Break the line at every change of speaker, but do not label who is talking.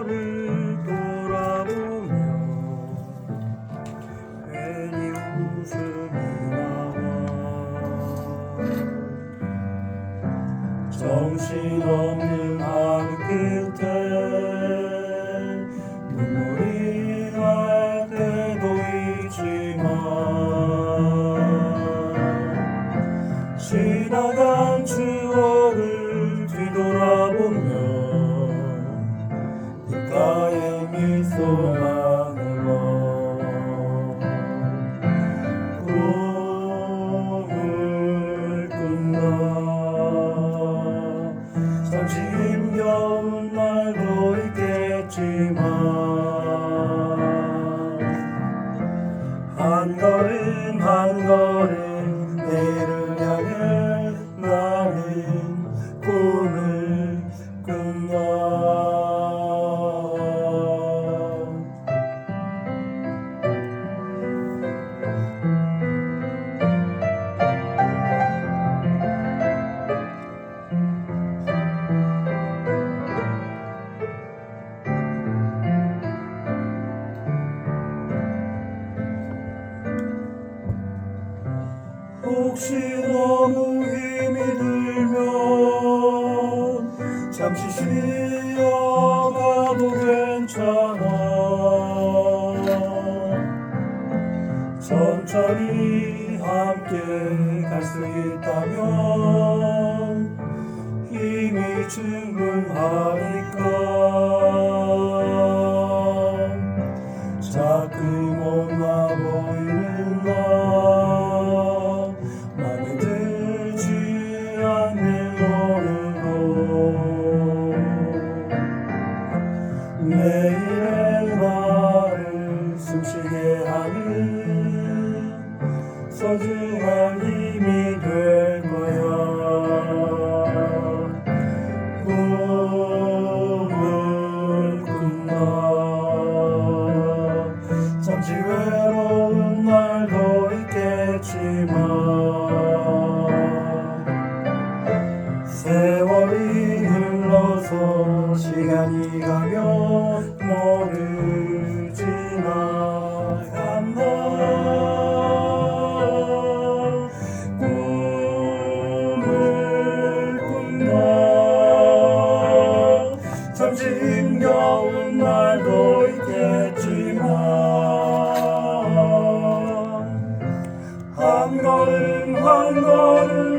를 돌아보며 괜히 웃음이 나와 정신없는 하루 길때 세상이 소망으로. 꿈을 꾼다 잠시 힘겨운 날도 있겠지만 한 걸음 한 걸음 내일 혹시 너무 힘이 들면 잠시 쉬어가도 괜찮아. 천천히 함께 갈 수 있다면 힘이 충분하 소중한 힘이 될 거야. 꿈을 꾼다. 잠시 외로운 날도 있겠지만 세월이 흘러서 시간이 가면 Lord.